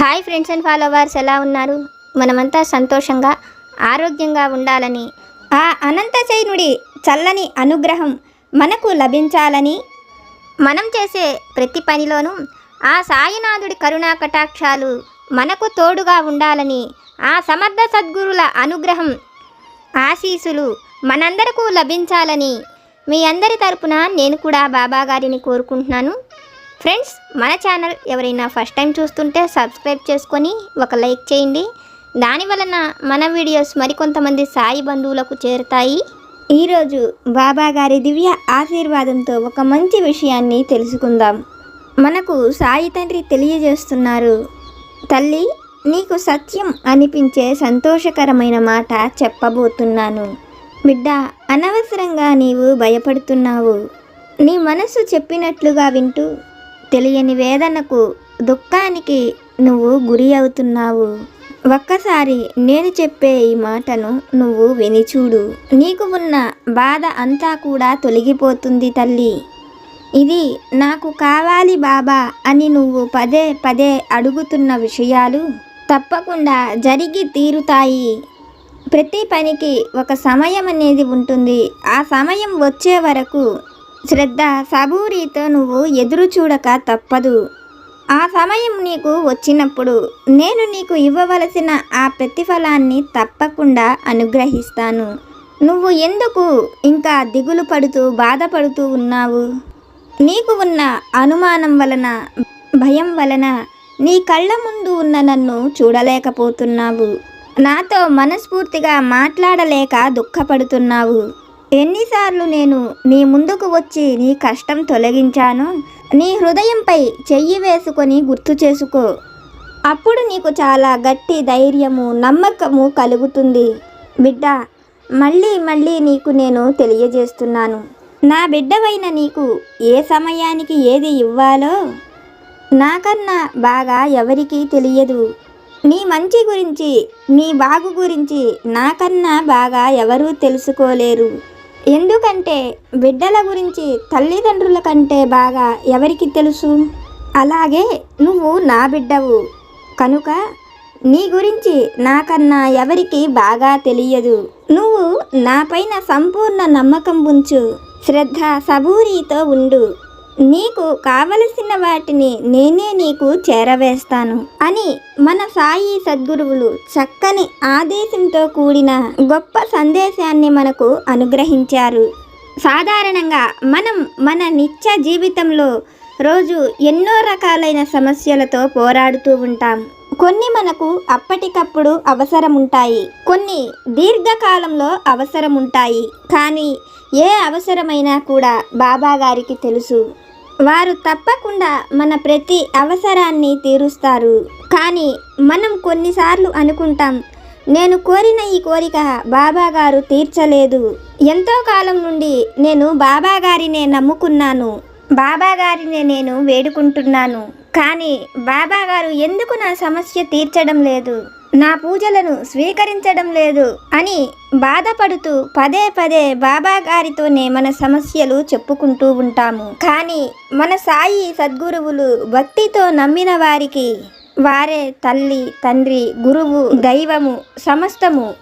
Hi friends and followers ఎలా ఉన్నారు? మనమంతా సంతోషంగా ఆరోగ్యంగా ఉండాలని. ఆ అనంత చైనుడి చల్లని అనుగ్రహం మనకు లభించాలని మనం చేసే ప్రతి పనిలోనూ ఆ సాయినాథుడి కరుణా కటాక్షాలు మనకు తోడుగా ఉండాలని ఆ సమర్థ సద్గురుల అనుగ్రహం ఆశీసులు మనందరకు లభించాలని మీ అందరి తరపున నేను కూడా బాబా గారిని కోరుకుంటున్నాను. ఫ్రెండ్స్ మన ఛానల్ ఎవరైనా ఫస్ట్ టైం చూస్తుంటే సబ్స్క్రైబ్ చేసుకొని ఒక లైక్ చేయండి. దాని వలన మన వీడియోస్ మరికొంతమంది సాయి బంధువులకు చేరుతాయి. ఈరోజు బాబా గారి దివ్య ఆశీర్వాదంతో ఒక మంచి విషయాన్ని తెలుసుకుందాం. మనకు సాయి తండ్రి తెలియజేస్తున్నారు తల్లి నీకు సత్యం అనిపించే సంతోషకరమైన మాట చెప్పబోతున్నాను. బిడ్డ అనవసరంగా నీవు భయపడుతున్నావు. నీ మనసు చెప్పినట్లుగా వింటూ తెలియని వేదనకు దుఃఖానికి నువ్వు గురి అవుతున్నావు. ఒక్కసారి నేను చెప్పే ఈ మాటను నువ్వు వినిచూడు నీకు ఉన్న బాధ అంతా కూడా తొలగిపోతుంది తల్లి. ఇది నాకు కావాలి బాబా అని నువ్వు పదే పదే అడుగుతున్న విషయాలు తప్పకుండా జరిగి తీరుతాయి. ప్రతి పనికి ఒక సమయం అనేది ఉంటుంది. ఆ సమయం వచ్చే వరకు శ్రద్ధ సబూరితో నువ్వు ఎదురు చూడక తప్పదు. ఆ సమయం నీకు వచ్చినప్పుడు నేను నీకు ఇవ్వవలసిన ఆ ప్రతిఫలాన్ని తప్పకుండా అనుగ్రహిస్తాను. నువ్వు ఎందుకు ఇంకా దిగులు పడుతూ బాధపడుతూ ఉన్నావు? నీకు ఉన్న అనుమానం వలన భయం వలన నీ కళ్ళ ముందు ఉన్న నన్ను చూడలేకపోతున్నావు. నాతో మనస్ఫూర్తిగా మాట్లాడలేక దుఃఖపడుతున్నావు. ఎన్నిసార్లు నేను నీ ముందుకు వచ్చి నీ కష్టం తొలగించాను నీ హృదయంపై చెయ్యి వేసుకొని గుర్తు చేసుకో. అప్పుడు నీకు చాలా గట్టి ధైర్యము నమ్మకము కలుగుతుంది. బిడ్డ మళ్ళీ మళ్ళీ నీకు నేను తెలియజేస్తున్నాను. నా బిడ్డవైన నీకు ఏ సమయానికి ఏది ఇవ్వాలో నాకన్నా బాగా ఎవరికీ తెలియదు. నీ మంచి గురించి నీ బాగు గురించి నాకన్నా బాగా ఎవరూ తెలుసుకోలేరు. ఎందుకంటే బిడ్డల గురించి తల్లిదండ్రుల కంటే బాగా ఎవరికి తెలుసు? అలాగే నువ్వు నా బిడ్డవు. కనుక నీ గురించి నాకన్నా ఎవరికి బాగా తెలియదు. నువ్వు నాపైన సంపూర్ణ నమ్మకం ఉంచు. శ్రద్ధ సబూరితో ఉండు. నీకు కావలసిన వాటిని నేనే నీకు చేరవేస్తాను అని మన సాయి సద్గురువులు చక్కని ఆదేశంతో కూడిన గొప్ప సందేశాన్ని మనకు అనుగ్రహించారు. సాధారణంగా మనం మన నిత్య జీవితంలో రోజు ఎన్నో రకాలైన సమస్యలతో పోరాడుతూ ఉంటాం. కొన్ని మనకు అప్పటికప్పుడు అవసరం ఉంటాయి కొన్ని దీర్ఘకాలంలో అవసరం ఉంటాయి కానీ ఏ అవసరమైనా కూడా బాబాగారికి తెలుసు. వారు తప్పకుండా మన ప్రతి అవసరాన్ని తీరుస్తారు. కానీ మనం కొన్నిసార్లు అనుకుంటాం నేను కోరిన ఈ కోరిక బాబాగారు తీర్చలేదు. ఎంతో కాలం నుండి నేను బాబా గారినే నమ్ముకున్నాను. బాబాగారినే నేను వేడుకుంటున్నాను. కానీ బాబాగారు ఎందుకు నా సమస్య తీర్చడం లేదు? నా పూజలను స్వీకరించడం లేదు అని బాధపడుతూ పదే పదే బాబా గారితోనే మన సమస్యలు చెప్పుకుంటూ ఉంటాము. కానీ మన సాయి సద్గురువులు భక్తితో నమ్మిన వారికి వారే తల్లి తండ్రి గురువు దైవము సమస్తము.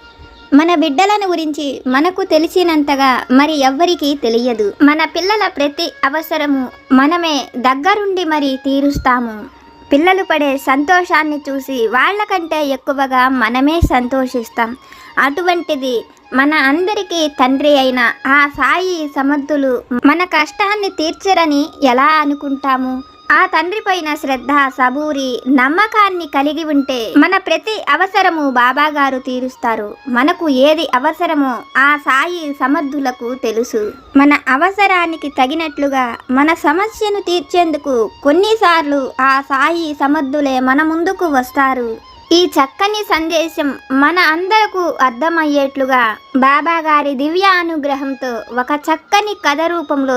మన బిడ్డలను గురించి మనకు తెలిసినంతగా మరి ఎవ్వరికీ తెలియదు. మన పిల్లల ప్రతి అవసరము మనమే దగ్గరుండి మరి తీరుస్తాము. పిల్లలు పడే సంతోషాన్ని చూసి వాళ్ళకంటే ఎక్కువగా మనమే సంతోషిస్తాం. అటువంటిది మన అందరికీ తండ్రి అయిన ఆ సాయి సమర్థులు మన కష్టాన్ని తీర్చరని ఎలా అనుకుంటాము? ఆ తండ్రి పైన శ్రద్ధ సబూరి నమ్మకాన్ని కలిగి ఉంటే మన ప్రతి అవసరము బాబాగారు తీరుస్తారు. మనకు ఏది అవసరమో ఆ సాయి సమర్థులకు తెలుసు. మన అవసరానికి తగినట్లుగా మన సమస్యను తీర్చేందుకు కొన్నిసార్లు ఆ సాయి సమర్థులే మన ముందుకు వస్తారు. ఈ చక్కని సందేశం మన అందరకు అర్థమయ్యేట్లుగా బాబాగారి దివ్య అనుగ్రహంతో ఒక చక్కని కథ రూపంలో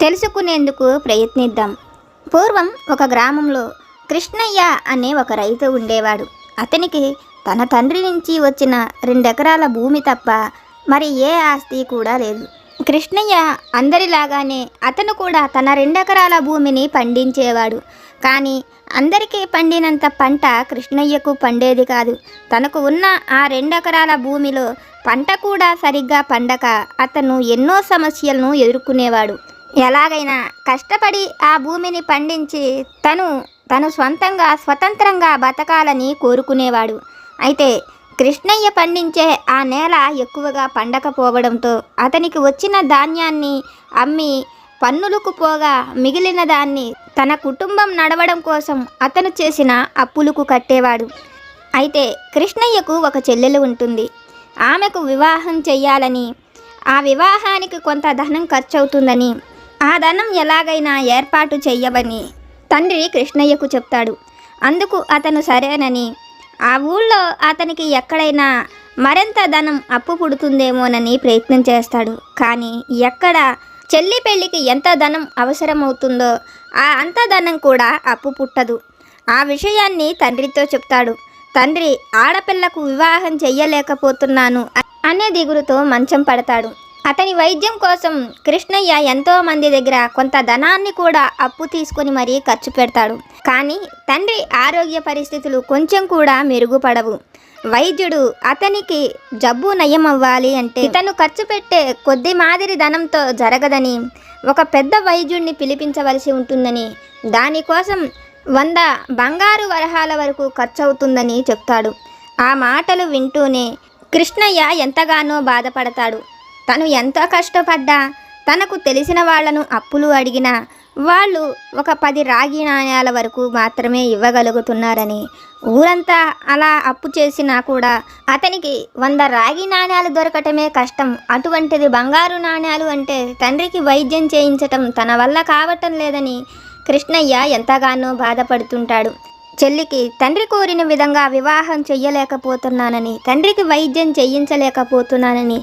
తెలుసుకునేందుకు ప్రయత్నిద్దాం. పూర్వం ఒక గ్రామంలో కృష్ణయ్య అనే ఒక రైతు ఉండేవాడు. అతనికి తన తండ్రి నుంచి వచ్చిన రెండెకరాల భూమి తప్ప మరి ఏ ఆస్తి కూడా లేదు. కృష్ణయ్య అందరిలాగానే అతను కూడా తన రెండెకరాల భూమిని పండించేవాడు. కానీ అందరికీ పండినంత పంట కృష్ణయ్యకు పండేది కాదు. తనకు ఉన్న ఆ రెండెకరాల భూమిలో పంట కూడా సరిగ్గా పండక అతను ఎన్నో సమస్యలను ఎదుర్కొనేవాడు. ఎలాగైనా కష్టపడి ఆ భూమిని పండించి తను తను స్వంతంగా స్వతంత్రంగా బతకాలని కోరుకునేవాడు. అయితే కృష్ణయ్య పండించే ఆ నేల ఎక్కువగా పండకపోవడంతో అతనికి వచ్చిన ధాన్యాన్ని అమ్మి పన్నులకు పోగా మిగిలిన దాన్ని తన కుటుంబం నడవడం కోసం అతను చేసిన అప్పులకు కట్టేవాడు. అయితే కృష్ణయ్యకు ఒక చెల్లెలు ఉంటుంది. ఆమెకు వివాహం చెయ్యాలని ఆ వివాహానికి కొంత ధనం ఖర్చవుతుందని ఆ ధనం ఎలాగైనా ఏర్పాటు చెయ్యవని తండ్రి కృష్ణయ్యకు చెప్తాడు. అందుకు అతను సరేనని ఆ ఊళ్ళో అతనికి ఎక్కడైనా మరింత ధనం అప్పు పుడుతుందేమోనని ప్రయత్నం చేస్తాడు. కానీ ఎక్కడ చెల్లి పెళ్ళికి ఎంత ధనం అవసరమవుతుందో ఆ అంత ధనం కూడా అప్పు పుట్టదు. ఆ విషయాన్ని తండ్రితో చెప్తాడు. తండ్రి ఆడపిల్లకు వివాహం చెయ్యలేకపోతున్నాను అనే దిగులుతో మంచం పడతాడు. అతని వైద్యం కోసం కృష్ణయ్య ఎంతో మంది దగ్గర కొంత ధనాన్ని కూడా అప్పు తీసుకొని మరీ ఖర్చు పెడతాడు. కానీ తండ్రి ఆరోగ్య పరిస్థితులు కొంచెం కూడా మెరుగుపడవు. వైద్యుడు అతనికి జబ్బు నయం అవ్వాలి అంటే ఇతను ఖర్చు పెట్టే కొద్ది మాదిరి ధనంతో జరగదని ఒక పెద్ద వైద్యుడిని పిలిపించవలసి ఉంటుందని దానికోసం వంద బంగారు వరహాల వరకు ఖర్చు అవుతుందని చెప్తాడు. ఆ మాటలు వింటూనే కృష్ణయ్య ఎంతగానో బాధపడతాడు. తను ఎంతో కష్టపడ్డా. తనకు తెలిసిన వాళ్ళను అప్పులు అడిగినా వాళ్ళు ఒక పది రాగి నాణ్యాల వరకు మాత్రమే ఇవ్వగలుగుతున్నారని. ఊరంతా అలా అప్పు చేసినా కూడా అతనికి వంద రాగి నాణ్యాలు దొరకటమే కష్టం. అటువంటిది బంగారు నాణ్యాలు అంటే తండ్రికి వైద్యం చేయించటం తన వల్ల కావటం లేదని కృష్ణయ్య ఎంతగానో బాధపడుతుంటాడు. చెల్లికి తండ్రి కోరిన విధంగా వివాహం చెయ్యలేకపోతున్నానని తండ్రికి వైద్యం చేయించలేకపోతున్నానని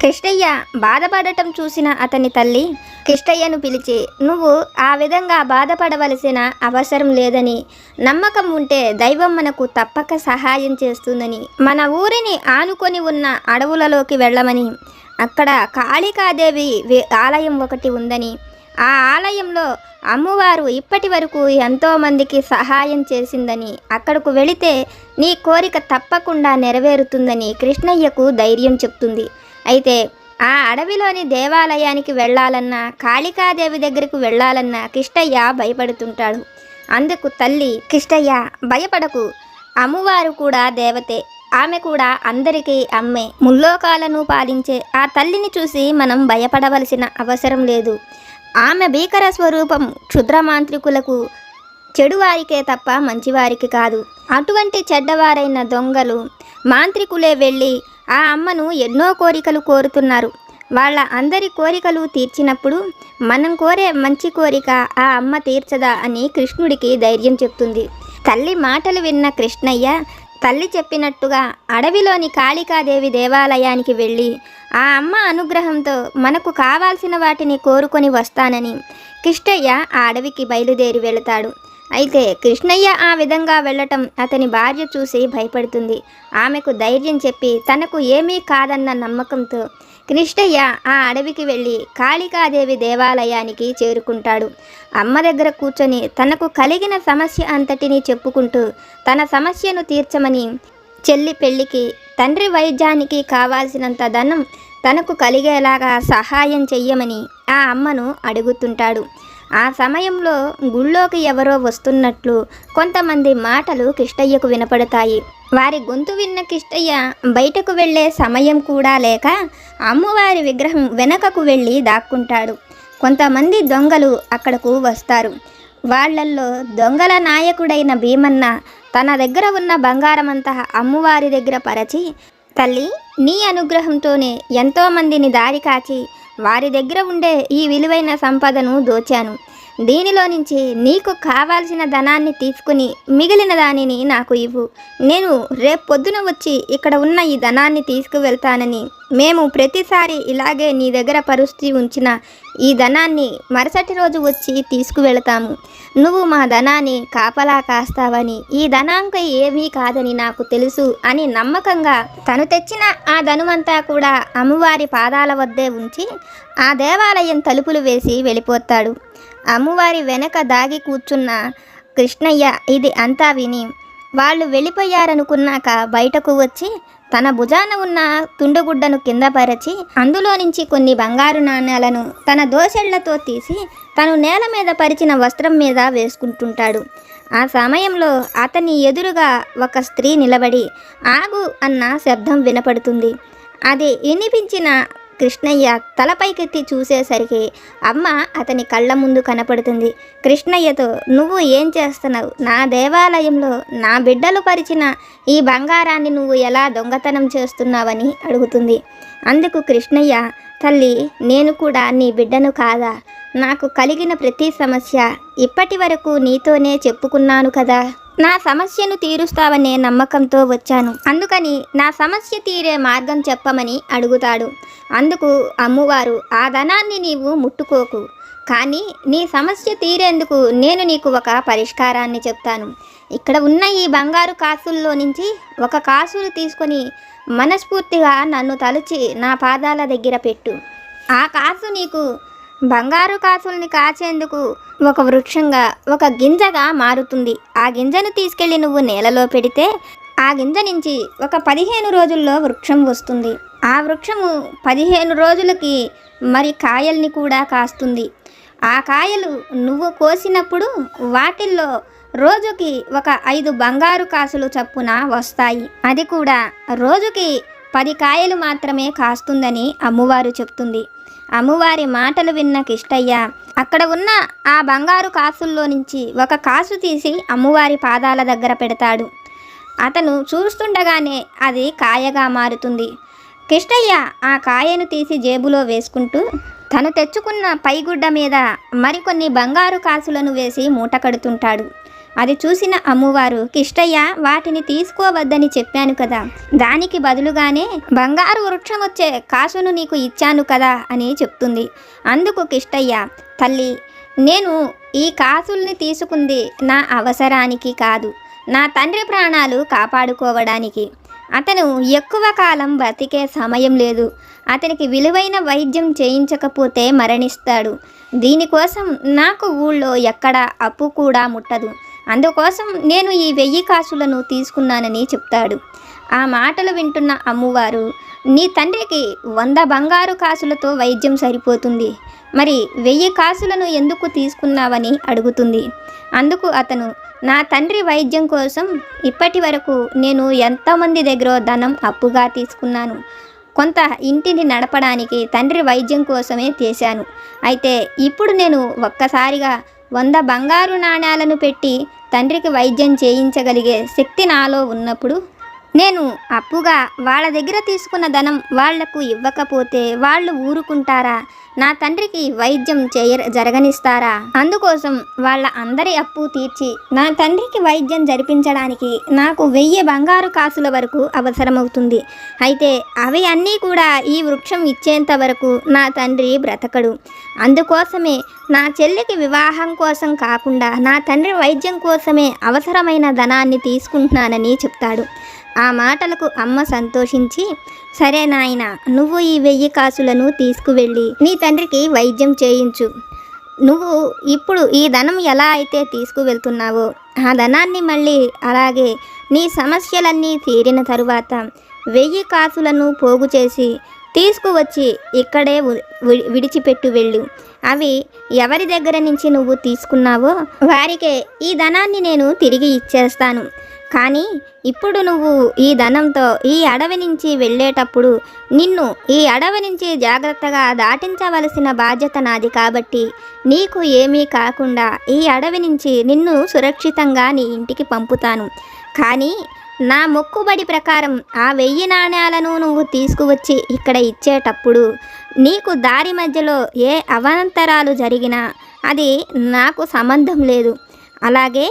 కృష్ణయ్య బాధపడటం చూసిన అతని తల్లి కృష్ణయ్యను పిలిచి నువ్వు ఆ విధంగా బాధపడవలసిన అవసరం లేదని నమ్మకం ఉంటే దైవం మనకు తప్పక సహాయం చేస్తుందని మన ఊరిని ఆనుకొని ఉన్న అడవులలోకి వెళ్ళమని అక్కడ కాళికాదేవి ఆలయం ఒకటి ఉందని ఆ ఆలయంలో అమ్మవారు ఇప్పటి వరకు ఎంతోమందికి సహాయం చేసిందని అక్కడకు వెళితే నీ కోరిక తప్పకుండా నెరవేరుతుందని కృష్ణయ్యకు ధైర్యం చెప్తుంది. అయితే ఆ అడవిలోని దేవాలయానికి వెళ్ళాలన్నా కాళికాదేవి దగ్గరకు వెళ్ళాలన్నా కిష్టయ్య భయపడుతుంటాడు. అందుకు తల్లి కిష్టయ్య భయపడకు. అమ్మవారు కూడా దేవతే. ఆమె కూడా అందరికీ అమ్మే. ముల్లోకాలను పాలించే ఆ తల్లిని చూసి మనం భయపడవలసిన అవసరం లేదు. ఆమె భీకర స్వరూపం క్షుద్ర మాంత్రికులకు చెడువారికే తప్ప మంచివారికి కాదు. అటువంటి చెడ్డవారైన దొంగలు మాంత్రికులే వెళ్ళి ఆ అమ్మను ఎన్నో కోరికలు కోరుతున్నారు. వాళ్ళ అందరి కోరికలు తీర్చినప్పుడు మనం కోరే మంచి కోరిక ఆ అమ్మ తీర్చదా అని కృష్ణుడికి ధైర్యం చెప్తుంది. తల్లి మాటలు విన్న కృష్ణయ్య తల్లి చెప్పినట్టుగా అడవిలోని కాళికాదేవి దేవాలయానికి వెళ్ళి ఆ అమ్మ అనుగ్రహంతో మనకు కావాల్సిన వాటిని కోరుకొని వస్తానని కిష్టయ్య ఆ అడవికి బయలుదేరి వెళతాడు. అయితే కృష్ణయ్య ఆ విధంగా వెళ్ళటం అతని భార్య చూసి భయపడుతుంది. ఆమెకు ధైర్యం చెప్పి తనకు ఏమీ కాదన్న నమ్మకంతో కృష్ణయ్య ఆ అడవికి వెళ్ళి కాళికాదేవి దేవాలయానికి చేరుకుంటాడు. అమ్మ దగ్గర కూర్చొని తనకు కలిగిన సమస్య అంతటినీ చెప్పుకుంటూ తన సమస్యను తీర్చమని చెల్లి పెళ్ళికి తండ్రి వైద్యానికి కావాల్సినంత ధనం తనకు కలిగేలాగా సహాయం చెయ్యమని ఆ అమ్మను అడుగుతుంటాడు. ఆ సమయంలో గుళ్ళోకి ఎవరో వస్తున్నట్లు కొంతమంది మాటలు కిష్టయ్యకు వినపడతాయి. వారి గొంతు విన్న కిష్టయ్య బయటకు వెళ్ళే సమయం కూడా లేక అమ్మవారి విగ్రహం వెనకకు వెళ్ళి దాక్కుంటాడు. కొంతమంది దొంగలు అక్కడకు వస్తారు. వాళ్ళల్లో దొంగల నాయకుడైన భీమన్న తన దగ్గర ఉన్న బంగారమంతా అమ్మవారి దగ్గర పరచి తల్లి నీ అనుగ్రహంతోనే ఎంతోమందిని దారి కాచి వారి దగ్గర ఉండే ఈ విలువైన సంపదను దోచాను. దీనిలో నుంచి నీకు కావాల్సిన ధనాన్ని తీసుకుని మిగిలిన దానిని నాకు ఇవ్వు. నేను రేపు పొద్దున వచ్చి ఇక్కడ ఉన్న ఈ ధనాన్ని తీసుకువెళ్తానని మేము ప్రతిసారి ఇలాగే నీ దగ్గర పరుస్థితి ఉంచిన ఈ ధనాన్ని మరుసటి రోజు వచ్చి తీసుకువెళతాము. నువ్వు మా ధనాన్ని కాపలా కాస్తావని ఈ ధనాంక ఏమీ కాదని నాకు తెలుసు అని నమ్మకంగా తను తెచ్చిన ఆ ధనుమంతా కూడా అమ్మవారి పాదాల వద్దే ఉంచి ఆ దేవాలయం తలుపులు వేసి వెళ్ళిపోతాడు. అమ్మవారి వెనక దాగి కూర్చున్న కృష్ణయ్య ఇది అంతా విని వాళ్ళు వెళ్ళిపోయారనుకున్నాక బయటకు వచ్చి తన భుజాన ఉన్న తుండుగుడ్డను కింద పరిచి అందులో నుంచి కొన్ని బంగారు నాణ్యాలను తన దోసెళ్ళతో తీసి తను నేల మీద పరిచిన వస్త్రం మీద వేసుకుంటుంటాడు. ఆ సమయంలో అతని ఎదురుగా ఒక స్త్రీ నిలబడి ఆగు అన్న శబ్దం వినపడుతుంది. అది వినిపించిన కృష్ణయ్య తలపైకెత్తి చూసేసరికి అమ్మ అతని కళ్ళ ముందు కనపడుతుంది. కృష్ణయ్యతో నువ్వు ఏం చేస్తున్నావు? నా దేవాలయంలో నా బిడ్డలు పరిచిన ఈ బంగారాన్ని నువ్వు ఎలా దొంగతనం చేస్తున్నావని అడుగుతుంది. అందుకు కృష్ణయ్య తల్లి నేను కూడా నీ బిడ్డను కాదా? నాకు కలిగిన ప్రతి సమస్య ఇప్పటి వరకు నీతోనే చెప్పుకున్నాను కదా. నా సమస్యను తీరుస్తావనే నమ్మకంతో వచ్చాను. అందుకని నా సమస్య తీరే మార్గం చెప్పమని అడుగుతాడు. అందుకు అమ్మువారు ఆ ధనాన్ని నీవు ముట్టుకోకు. కానీ నీ సమస్య తీరేందుకు నేను నీకు ఒక పరిష్కారాన్ని చెప్తాను. ఇక్కడ ఉన్న ఈ బంగారు కాసుల్లో నుంచి ఒక కాసులు తీసుకొని మనస్ఫూర్తిగా నన్ను తలుచి నా పాదాల దగ్గర పెట్టు. ఆ కాసు నీకు బంగారు కాసుల్ని కాచేందుకు ఒక వృక్షంగా ఒక గింజగా మారుతుంది. ఆ గింజను తీసుకెళ్ళి నువ్వు నేలలో పెడితే ఆ గింజ నుంచి ఒక పదిహేను రోజుల్లో వృక్షం వస్తుంది. ఆ వృక్షము పదిహేను రోజులకి మరి కాయల్ని కూడా కాస్తుంది. ఆ కాయలు నువ్వు కోసినప్పుడు వాటిల్లో రోజుకి ఒక ఐదు బంగారు కాసులు చప్పున వస్తాయి. అది కూడా రోజుకి పది కాయలు మాత్రమే కాస్తుందని అమ్మవారు చెప్తుంది. అమ్మవారి మాటలు విన్న కిష్టయ్య అక్కడ ఉన్న ఆ బంగారు కాసుల్లో నుంచి ఒక కాసు తీసి అమ్మవారి పాదాల దగ్గర పెడతాడు. అతను చూస్తుండగానే అది కాయగా మారుతుంది. కిష్టయ్య ఆ కాయను తీసి జేబులో వేసుకుంటూ తను తెచ్చుకున్న పైగుడ్డ మీద మరికొన్ని బంగారు కాసులను వేసి మూట కడుతుంటాడు. అది చూసిన అమ్మవారు కిష్టయ్య వాటిని తీసుకోవద్దని చెప్పాను కదా. దానికి బదులుగానే బంగారు వృక్షం వచ్చే కాసును నీకు ఇచ్చాను కదా అని చెప్తుంది. అందుకు కిష్టయ్య తల్లి నేను ఈ కాసుల్ని తీసుకుంది నా అవసరానికి కాదు. నా తండ్రి ప్రాణాలు కాపాడుకోవడానికి. అతను ఎక్కువ కాలం బ్రతికే సమయం లేదు. అతనికి విలువైన వైద్యం చేయించకపోతే మరణిస్తాడు. దీనికోసం నాకు ఊళ్ళో ఎక్కడ అప్పు కూడా ముట్టదు. అందుకోసం నేను ఈ వెయ్యి కాసులను తీసుకున్నానని చెప్తాడు. ఆ మాటలు వింటున్న అమ్మవారు నీ తండ్రికి వంద బంగారు కాసులతో వైద్యం సరిపోతుంది. మరి వెయ్యి కాసులను ఎందుకు తీసుకున్నావని అడుగుతుంది. అందుకు అతను నా తండ్రి వైద్యం కోసం ఇప్పటి వరకు నేను ఎంతోమంది దగ్గర ధనం అప్పుగా తీసుకున్నాను. కొంత ఇంటిని నడపడానికి తండ్రి వైద్యం కోసమే చేశాను. అయితే ఇప్పుడు నేను ఒక్కసారిగా వంద బంగారు నాణ్యాలను పెట్టి తండ్రికి వైద్యం చేయించగలిగే శక్తి నాలో ఉన్నప్పుడు నేను అప్పుగా వాళ్ళ దగ్గర తీసుకున్న ధనం వాళ్ళకు ఇవ్వకపోతే వాళ్ళు ఊరుకుంటారా? నా తండ్రికి వైద్యం చేయ జరగనిస్తారా? అందుకోసం వాళ్ళ అందరి అప్పు తీర్చి నా తండ్రికి వైద్యం జరిపించడానికి నాకు వెయ్యి బంగారు కాసుల వరకు అవసరమవుతుంది. అయితే అవి అన్నీ కూడా ఈ వృక్షం ఇచ్చేంత వరకు నా తండ్రి బ్రతకడు. అందుకోసమే నా చెల్లికి వివాహం కోసం కాకుండా నా తండ్రి వైద్యం కోసమే అవసరమైన ధనాన్ని తీసుకుంటున్నానని చెప్తాడు. ఆ మాటలకు అమ్మ సంతోషించి సరే నాయన నువ్వు ఈ వెయ్యి కాసులను తీసుకువెళ్ళి నీ తండ్రికి వైద్యం చేయించు. నువ్వు ఇప్పుడు ఈ ధనం ఎలా అయితే తీసుకువెళ్తున్నావో ఆ ధనాన్ని మళ్ళీ అలాగే నీ సమస్యలన్నీ తీరిన తరువాత వెయ్యి కాసులను పోగు చేసి తీసుకువచ్చి ఇక్కడే విడిచిపెట్టు వెళ్ళు. అవి ఎవరి దగ్గర నుంచి నువ్వు తీసుకున్నావో వారికే ఈ ధనాన్ని నేను తిరిగి ఇచ్చేస్తాను. కానీ ఇప్పుడు నువ్వు ఈ ధనంతో ఈ అడవి నుంచి వెళ్ళేటప్పుడు నిన్ను ఈ అడవి నుంచి జాగ్రత్తగా దాటించవలసిన బాధ్యత నాది కాబట్టి నీకు ఏమీ కాకుండా ఈ అడవి నుంచి నిన్ను సురక్షితంగా నీ ఇంటికి పంపుతాను. కానీ నా మొక్కుబడి ప్రకారం ఆ వెయ్యి నాణ్యాలను నువ్వు తీసుకువచ్చి ఇక్కడ ఇచ్చేటప్పుడు నీకు దారి మధ్యలో ఏ అవాంతరాలు జరిగినా అది నాకు సంబంధం లేదు. అలాగే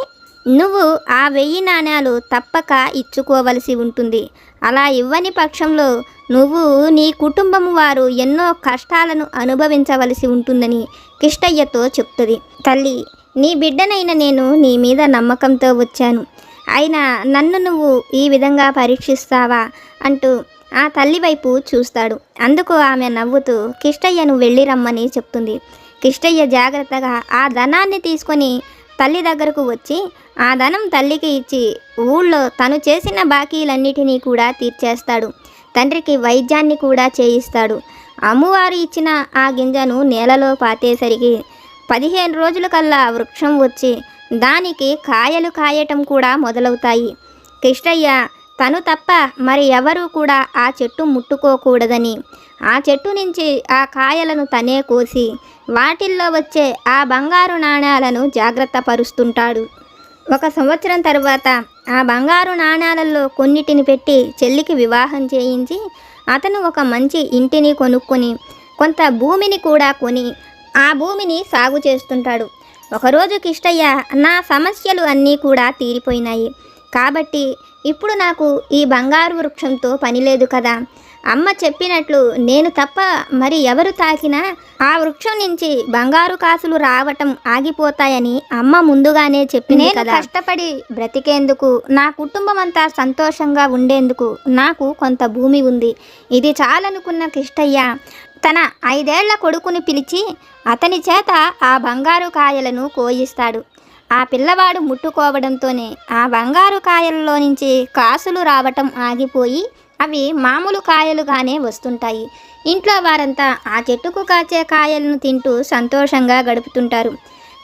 నువ్వు ఆ వెయ్యి నాణ్యాలు తప్పక ఇచ్చుకోవలసి ఉంటుంది. అలా ఇవ్వని పక్షంలో నువ్వు నీ కుటుంబం వారు ఎన్నో కష్టాలను అనుభవించవలసి ఉంటుందని కిష్టయ్యతో చెప్తుంది. తల్లి నీ బిడ్డనైన నేను నీ మీద నమ్మకంతో వచ్చాను. అయినా నన్ను నువ్వు ఈ విధంగా పరీక్షిస్తావా? అంటూ ఆ తల్లి వైపు చూస్తాడు. అందుకు ఆమె నవ్వుతూ కిష్టయ్యను వెళ్ళి రమ్మని చెప్తుంది. కిష్టయ్య జాగ్రత్తగా ఆ ధనాన్ని తీసుకొని తల్లి దగ్గరకు వచ్చి ఆ ధనం తల్లికి ఇచ్చి ఊళ్ళో తను చేసిన బాకీలన్నిటినీ కూడా తీర్చేస్తాడు. తండ్రికి వైద్యాన్ని కూడా చేయిస్తాడు. అమ్మవారు ఇచ్చిన ఆ గింజను నేలలో పాతేసరికి పదిహేను రోజుల కల్లా వృక్షం వచ్చి దానికి కాయలు కాయటం కూడా మొదలవుతాయి. కృష్ణయ్య తను తప్ప మరి ఎవరూ కూడా ఆ చెట్టు ముట్టుకోకూడదని. ఆ చెట్టు నుంచి ఆ కాయలను తనే కోసి వాటిల్లో వచ్చే ఆ బంగారు నాణాలను జాగ్రత్త పరుస్తుంటాడు. ఒక సంవత్సరం తర్వాత ఆ బంగారు నాణాలలో కొన్నిటిని పెట్టి చెల్లికి వివాహం చేయించి అతను ఒక మంచి ఇంటిని కొనుక్కొని కొంత భూమిని కూడా కొని ఆ భూమిని సాగు చేస్తుంటాడు. ఒకరోజు కిష్టయ్య నా సమస్యలు అన్నీ కూడా తీరిపోయినాయి. కాబట్టి ఇప్పుడు నాకు ఈ బంగారు వృక్షంతో పని లేదు కదా. అమ్మ చెప్పినట్లు నేను తప్ప మరి ఎవరు తాకినా ఆ వృక్షం నుంచి బంగారు కాసులు రావటం ఆగిపోతాయని అమ్మ ముందుగానే చెప్పింది కదా. కష్టపడి బ్రతికేందుకు నా కుటుంబం అంతా సంతోషంగా ఉండేందుకు నాకు కొంత భూమి ఉంది. ఇది చాలనుకున్న కిష్టయ్య తన ఐదేళ్ళ కొడుకుని పిలిచి అతని చేత ఆ బంగారు కాయలను కోయిస్తాడు. ఆ పిల్లవాడు ముట్టుకోవడంతోనే ఆ బంగారు కాయల్లో నుంచి కాసులు రావటం ఆగిపోయి అవి మామూలు కాయలుగానే వస్తుంటాయి. ఇంట్లో వారంతా ఆ చెట్టుకు కాచే కాయలను తింటూ సంతోషంగా గడుపుతుంటారు.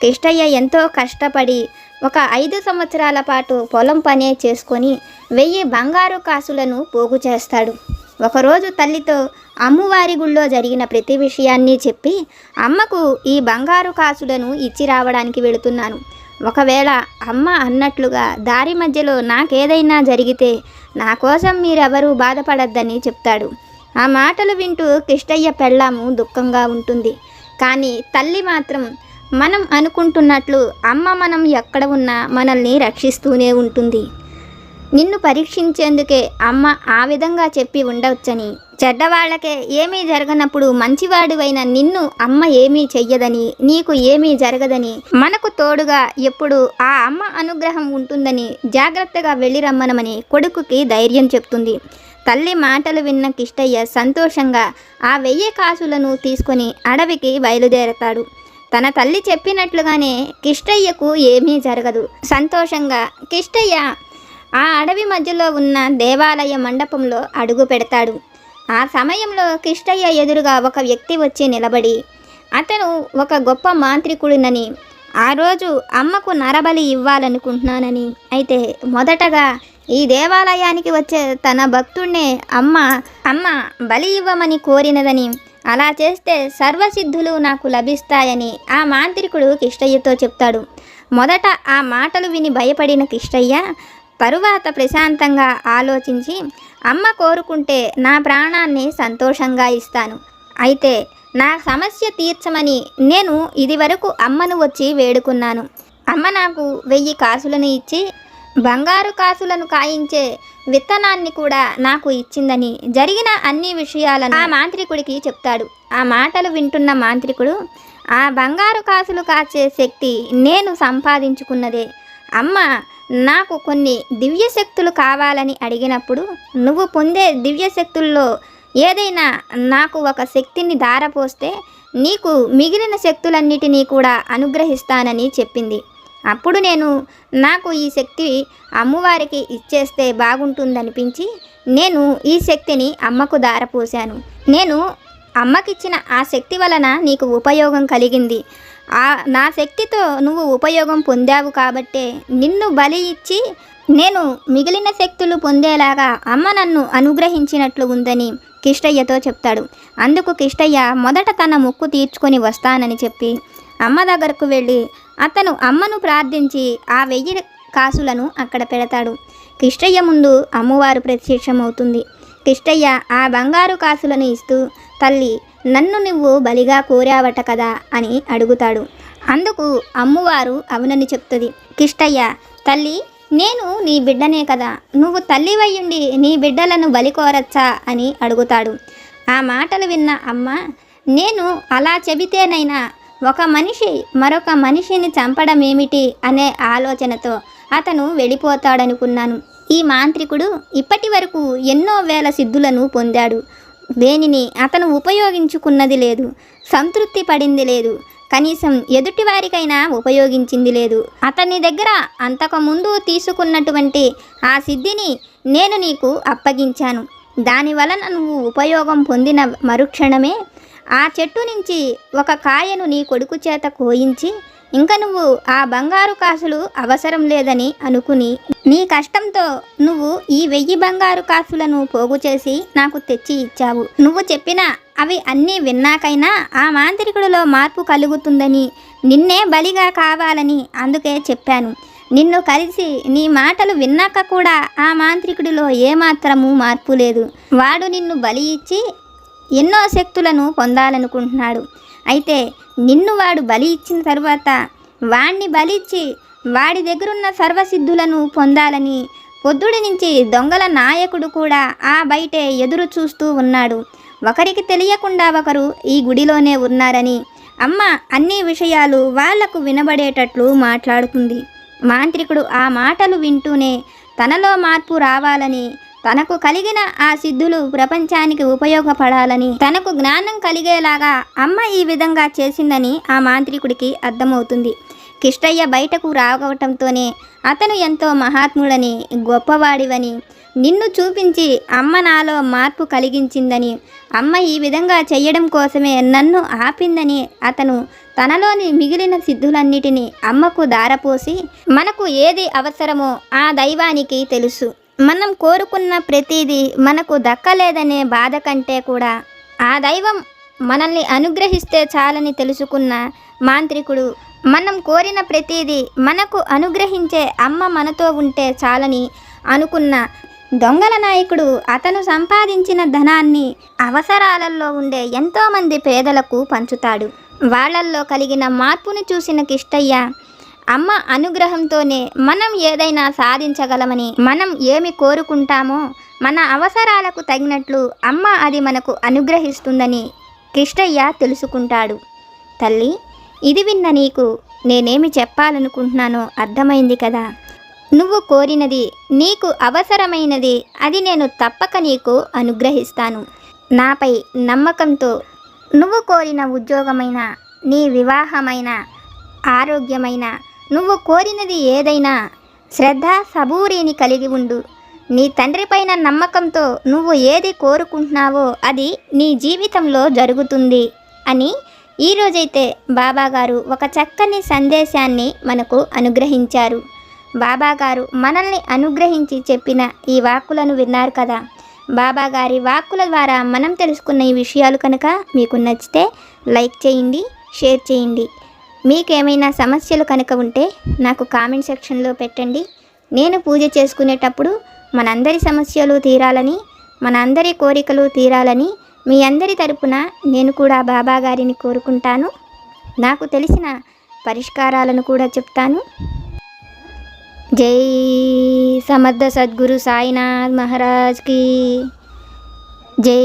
కృష్ణయ్య ఎంతో కష్టపడి ఒక ఐదు సంవత్సరాల పాటు పొలం పనే చేసుకొని వెయ్యి బంగారు కాసులను పోగు చేస్తాడు. ఒకరోజు తల్లితో అమ్మవారి గుళ్ళో జరిగిన ప్రతి విషయాన్ని చెప్పి అమ్మకు ఈ బంగారు కాసులను ఇచ్చి రావడానికి వెళుతున్నాను. ఒకవేళ అమ్మ అన్నట్లుగా దారి మధ్యలో నాకేదైనా జరిగితే నా కోసం మీరెవరూ బాధపడద్దని చెప్తాడు. ఆ మాటలు వింటూ కిష్టయ్య పెళ్ళాము దుఃఖంగా ఉంటుంది. కానీ తల్లి మాత్రం మనం అనుకుంటున్నట్లు అమ్మ మనం ఎక్కడ ఉన్నా మనల్ని రక్షిస్తూనే ఉంటుంది. నిన్ను పరీక్షించేందుకే అమ్మ ఆ విధంగా చెప్పి ఉండవచ్చని. చెడ్డవాళ్ళకే ఏమీ జరగనప్పుడు మంచివాడువైన నిన్ను అమ్మ ఏమీ చెయ్యదని నీకు ఏమీ జరగదని. మనకు తోడుగా ఎప్పుడు ఆ అమ్మ అనుగ్రహం ఉంటుందని జాగ్రత్తగా వెళ్ళి రమ్మనమని కొడుకుకి ధైర్యం చెప్తుంది. తల్లి మాటలు విన్న కిష్టయ్య సంతోషంగా ఆ వెయ్యి కాసులను తీసుకొని అడవికి బయలుదేరతాడు. తన తల్లి చెప్పినట్లుగానే కిష్టయ్యకు ఏమీ జరగదు. సంతోషంగా కిష్టయ్య ఆ అడవి మధ్యలో ఉన్న దేవాలయ మండపంలో అడుగు పెడతాడు. ఆ సమయంలో కృష్ణయ్య ఎదురుగా ఒక వ్యక్తి వచ్చి నిలబడి అతను ఒక గొప్ప మాంత్రికుడినని ఆ రోజు అమ్మకు నరబలి ఇవ్వాలనుకుంటున్నానని. అయితే మొదటగా ఈ దేవాలయానికి వచ్చే తన భక్తుడినే అమ్మ అమ్మ బలి ఇవ్వమని కోరినదని అలా చేస్తే సర్వసిద్ధులు నాకు లభిస్తాయని ఆ మాంత్రికుడు కిష్టయ్యతో చెప్తాడు. మొదట ఆ మాటలు విని భయపడిన కిష్టయ్య తరువాత ప్రశాంతంగా ఆలోచించి అమ్మ కోరుకుంటే నా ప్రాణాన్ని సంతోషంగా ఇస్తాను. అయితే నా సమస్య తీర్చమని నేను ఇదివరకు అమ్మను వచ్చి వేడుకున్నాను. అమ్మ నాకు వెయ్యి కాసులను ఇచ్చి బంగారు కాసులను కాయించే విత్తనాన్ని కూడా నాకు ఇచ్చిందని జరిగిన అన్ని విషయాలను ఆ మాంత్రికుడికి చెప్తాడు. ఆ మాటలు వింటున్న మాంత్రికుడు ఆ బంగారు కాసులు కాచే శక్తి నేను సంపాదించుకున్నదే. అమ్మ నాకు కొన్ని దివ్య శక్తులు కావాలని అడిగినప్పుడు నువ్వు పొందే దివ్యశక్తుల్లో ఏదైనా నాకు ఒక శక్తిని ధారపోస్తే నీకు మిగిలిన శక్తులన్నిటినీ కూడా అనుగ్రహిస్తానని చెప్పింది. అప్పుడు నేను నాకు ఈ శక్తి అమ్మవారికి ఇచ్చేస్తే బాగుంటుందనిపించి నేను ఈ శక్తిని అమ్మకు దారపోశాను నేను అమ్మకిచ్చిన ఆ శక్తి వలన నీకు ఉపయోగం కలిగింది. ఆ నా శక్తితో నువ్వు ఉపయోగం పొందావు కాబట్టే నిన్ను బలి ఇచ్చి నేను మిగిలిన శక్తులు పొందేలాగా అమ్మ నన్ను అనుగ్రహించినట్లు ఉందని కిష్టయ్యతో చెప్తాడు. అందుకు కిష్టయ్య మొదట తన మొక్కు తీర్చుకొని వస్తానని చెప్పి అమ్మ దగ్గరకు వెళ్ళి అతను అమ్మను ప్రార్థించి ఆ వెయ్యి కాసులను అక్కడ పెడతాడు. కిష్టయ్య ముందు అమ్మవారు ప్రత్యక్షమవుతుంది. కిష్టయ్య ఆ బంగారు కాసులను ఇస్తూ తల్లి నన్ను నువ్వు బలిగా కోరావట కదా అని అడుగుతాడు. అందుకు అమ్మవారు అవునని చెప్తుంది. కిష్టయ్య తల్లి నేను నీ బిడ్డనే కదా. నువ్వు తల్లివయ్యుండి నీ బిడ్డలను బలి కోరచ్చా అని అడుగుతాడు. ఆ మాటలు విన్న అమ్మ నేను అలా చెబితేనైనా ఒక మనిషి మరొక మనిషిని చంపడం ఏమిటి అనే ఆలోచనతో అతను వెళ్ళిపోతాడనుకున్నాను. ఈ మాంత్రికుడు ఇప్పటి వరకు ఎన్నో వేల సిద్ధులను పొందాడు. దేనిని అతను ఉపయోగించుకున్నది లేదు. సంతృప్తి పడింది లేదు. కనీసం ఎదుటివారికైనా ఉపయోగించింది లేదు. అతని దగ్గర అంతకుముందు తీసుకున్నటువంటి ఆ సిద్ధిని నేను నీకు అప్పగించాను. దాని వలన నువ్వు ఉపయోగం పొందిన మరుక్షణమే ఆ చెట్టు నుంచి ఒక కాయను నీ కొడుకు చేత కోయించి ఇంక నువ్వు ఆ బంగారు కాసులు అవసరం లేదని అనుకుని నీ కష్టంతో నువ్వు ఈ వెయ్యి బంగారు కాసులను పోగు చేసి నాకు తెచ్చి ఇచ్చావు. నువ్వు చెప్పిన అవి అన్నీ విన్నాకైనా ఆ మాంత్రికుడిలో మార్పు కలుగుతుందని నిన్నే బలిగా కావాలని అందుకే చెప్పాను. నిన్ను కలిసి నీ మాటలు విన్నాక కూడా ఆ మాంత్రికుడిలో ఏమాత్రము మార్పు లేదు. వాడు నిన్ను బలి ఇచ్చి ఎన్నో శక్తులను పొందాలనుకుంటున్నాడు. అయితే నిన్ను వాడు బలి ఇచ్చిన తరువాత వాణ్ణి బలిచ్చి వాడి దగ్గరున్న సర్వసిద్ధులను పొందాలని పొద్దుడి నుంచి దొంగల నాయకుడు కూడా ఆ బయటే ఎదురు చూస్తూ ఉన్నాడు. ఒకరికి తెలియకుండా ఒకరు ఈ గుడిలోనే ఉన్నారని అమ్మ అన్ని విషయాలు వాళ్ళకు వినబడేటట్లు మాట్లాడుతుంది. మాంత్రికుడు ఆ మాటలు వింటూనే తనలో మార్పు రావాలని తనకు కలిగిన ఆ సిద్ధులు ప్రపంచానికి ఉపయోగపడాలని తనకు జ్ఞానం కలిగేలాగా అమ్మ ఈ విధంగా చేసిందని ఆ మాంత్రికుడికి అర్థమవుతుంది. కిష్టయ్య బయటకు రావటంతోనే అతను ఎంతో మహాత్ముడని గొప్పవాడివని నిన్ను చూపించి అమ్మ నాలో మార్పు కలిగించిందని అమ్మ ఈ విధంగా చేయడం కోసమే నన్ను ఆపిందని అతను తనలోని మిగిలిన సిద్ధులన్నిటినీ అమ్మకు దారపోసి మనకు ఏది అవసరమో ఆ దైవానికి తెలుసు. మనం కోరుకున్న ప్రతిదీ మనకు దక్కలేదనే బాధ కంటే కూడా ఆ దైవం మనల్ని అనుగ్రహిస్తే చాలని తెలుసుకున్న మాంత్రికుడు మనం కోరిన ప్రతిదీ మనకు అనుగ్రహించే అమ్మ మనతో ఉంటే చాలని అనుకున్న దొంగల నాయకుడు అతను సంపాదించిన ధనాన్ని అవసరాలలో ఉండే ఎంతోమంది పేదలకు పంచుతాడు. వాళ్ళల్లో కలిగిన మార్పును చూసిన కిష్టయ్య అమ్మ అనుగ్రహంతోనే మనం ఏదైనా సాధించగలమని మనం ఏమి కోరుకుంటామో మన అవసరాలకు తగినట్లు అమ్మ అది మనకు అనుగ్రహిస్తుందని కృష్ణయ్య తెలుసుకుంటాడు. తల్లి ఇది విన్న నీకు నేనేమి చెప్పాలనుకుంటున్నానో అర్థమైంది కదా? నువ్వు కోరినది నీకు అవసరమైనది అది నేను తప్పక నీకు అనుగ్రహిస్తాను. నాపై నమ్మకంతో నువ్వు కోరిన ఉద్యోగమైన నీ వివాహమైన ఆరోగ్యమైన నువ్వు కోరినది ఏదైనా శ్రద్ధ సబూరిని కలిగి ఉండు. నీ తండ్రిపైన నమ్మకంతో నువ్వు ఏది కోరుకుంటున్నావో అది నీ జీవితంలో జరుగుతుంది అని ఈరోజైతే బాబాగారు ఒక చక్కని సందేశాన్ని మనకు అనుగ్రహించారు. బాబాగారు మనల్ని అనుగ్రహించి చెప్పిన ఈ వాక్కులను విన్నారు కదా. బాబాగారి వాక్కుల ద్వారా మనం తెలుసుకున్న ఈ విషయాలు కనుక మీకు నచ్చితే లైక్ చేయండి షేర్ చేయండి. మీకేమైనా సమస్యలు కనుక ఉంటే నాకు కామెంట్ సెక్షన్లో పెట్టండి. నేను పూజ చేసుకునేటప్పుడు మనందరి సమస్యలు తీరాలని మనందరి కోరికలు తీరాలని మీ అందరి తరపున నేను కూడా బాబా గారిని కోరుకుంటాను. నాకు తెలిసిన పరిష్కారాలను కూడా చెప్తాను. జై సమర్థ సద్గురు సాయినాథ్ మహారాజ్కి జై